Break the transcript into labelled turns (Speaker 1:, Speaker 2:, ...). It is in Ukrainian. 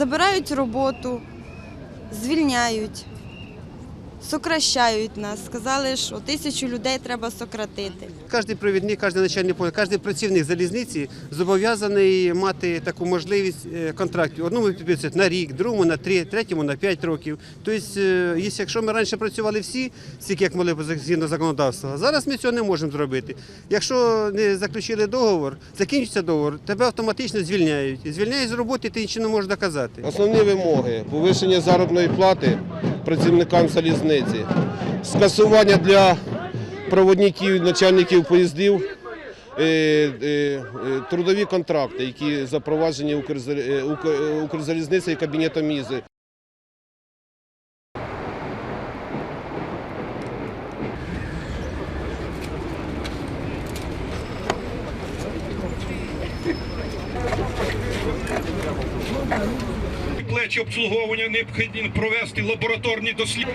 Speaker 1: Забирають роботу, звільняють, сокращають нас. Сказали, що тисячу людей треба сократити.
Speaker 2: Кожен провідник, кожен начальник пункту, кожен працівник залізниці зобов'язаний мати таку можливість е, контрактів. Одному підписують на рік, другому на три, третьому на п'ять років. Тобто, е, якщо ми раніше працювали всі, стільки як могли згідно законодавства, зараз ми цього не можемо зробити. Якщо не заключили договор, закінчиться договор, тебе автоматично звільняють. І Звільняють з роботи, ти нічого не можеш доказати.
Speaker 3: Основні вимоги повищення заробітної плати працівникам залізниці, скасування для проводників, начальників поїздів, е, е, е, трудові контракти, які запроваджені Укрзал- Укрзалізницею і Кабінетом Мізи.
Speaker 4: Плечі обслуговування необхідно провести лабораторні дослідження.